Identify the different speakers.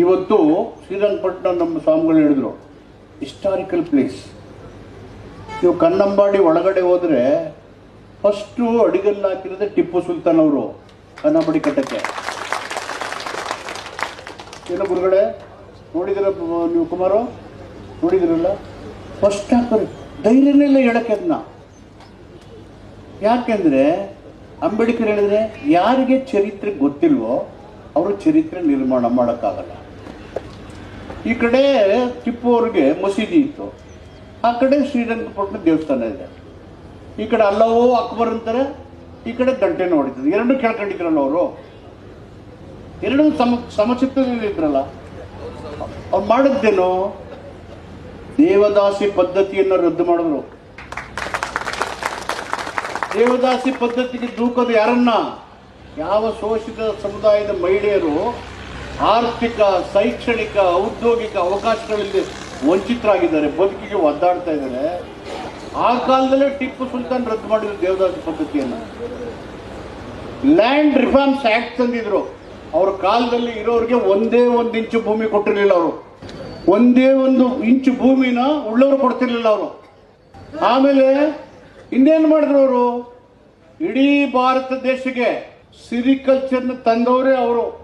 Speaker 1: ಇವತ್ತು ಶ್ರೀರಂಗಪಟ್ಟಣ ನಮ್ಮ ಸ್ವಾಮಿಗಳು ಹೇಳಿದ್ರು ಹಿಸ್ಟಾರಿಕಲ್ ಪ್ಲೇಸ್ ನೀವು ಕನ್ನಂಬಾಡಿ ಒಳಗಡೆ ಹೋದ್ರೆ ಫಸ್ಟು ಅಡಿಗಲ್ಲು ಹಾಕಿರೋದೇ ಟಿಪ್ಪು ಸುಲ್ತಾನ್ ಅವರು ಕನ್ನಂಬಾಡಿ ಕಟ್ಟಕ್ಕೆ. ಏನೋ ಗುರುಗಳೇ, ನೋಡಿದಿರ ನೀವು ಕುಮಾರು? ನೋಡಿದಿರಲ್ಲ? ಫಸ್ಟ್ ಹಾಕೋರು ಧೈರ್ಯನೇ ಇಲ್ಲ ಹೇಳಕ್ಕೆ ಅದನ್ನ ಯಾಕೆಂದ್ರೆ ಅಂಬೇಡ್ಕರ್ ಹೇಳಿದ್ರೆ ಯಾರಿಗೆ ಚರಿತ್ರೆ ಗೊತ್ತಿಲ್ವೋ ಅವರು ಚರಿತ್ರೆ ನಿರ್ಮಾಣ ಮಾಡೋಕ್ಕಾಗಲ್ಲ. ಈ ಕಡೆ ಟಿಪ್ಪು ಅವ್ರಿಗೆ ಮಸೀದಿ ಇತ್ತು. ಆ ಕಡೆ ಶ್ರೀರಂಗಪಟ್ಟಣ ದೇವಸ್ಥಾನ ಇದೆ. ಈ ಕಡೆ ಅಲ್ಲವೋ ಅಕ್ಬರ್ ಅಂತಾರೆ, ಈ ಕಡೆ ಗಂಟೆ ಹೊಡಿತದೆ ಎರಡೂ ಕೇಳ್ಕೊಂಡಿದ್ರಲ್ಲ ಅವರು? ಎರಡೂ ಸಮ ಸಮಚಿತ್ತದಲ್ಲಿ ಇದ್ರಲ್ಲ. ಅವ್ರು ಮಾಡಿದ್ದೇನು? ದೇವದಾಸಿ ಪದ್ಧತಿಯನ್ನು ರದ್ದು ಮಾಡಿದ್ರು. ದೇವದಾಸಿ ಪದ್ಧತಿಗೆ ದೂಕೋದು ಯಾರನ್ನ? ಯಾವ ಶೋಷಿತ ಸಮುದಾಯದ ಮಹಿಳೆಯರು ಆರ್ಥಿಕ, ಶೈಕ್ಷಣಿಕ, ಔದ್ಯೋಗಿಕ ಅವಕಾಶಗಳಲ್ಲಿ ವಂಚಿತರಾಗಿದ್ದಾರೆ, ಬದುಕಿಗೆ ಒದ್ದಾಡ್ತಾ ಇದ್ದಾರೆ. ಆ ಕಾಲದಲ್ಲೇ ಟಿಪ್ಪು ಸುಲ್ತಾನ್ ರದ್ದು ಮಾಡಿದ್ರು ದೇವದಾಸ ಪದ್ಧತಿಯನ್ನು. ಲ್ಯಾಂಡ್ ರಿಫಾರ್ಮ್ಸ್ ಆಕ್ಟ್ ತಂದಿದ್ರು. ಅವ್ರ ಕಾಲದಲ್ಲಿ ಇರೋರಿಗೆ ಒಂದೇ ಒಂದು ಇಂಚು ಭೂಮಿ ಕೊಟ್ಟಿರಲಿಲ್ಲ ಅವರು. ಒಂದೇ ಒಂದು ಇಂಚು ಭೂಮಿನ ಉಳ್ಳವರು ಕೊಡ್ತಿರ್ಲಿಲ್ಲ ಅವರು. ಆಮೇಲೆ ಇನ್ನೇನು ಮಾಡಿದ್ರು ಅವರು? ಇಡೀ ಭಾರತ ದೇಶಕ್ಕೆ ಸಿರಿಕಲ್ಚರ್ನ ತಂದವರೇ ಅವರು.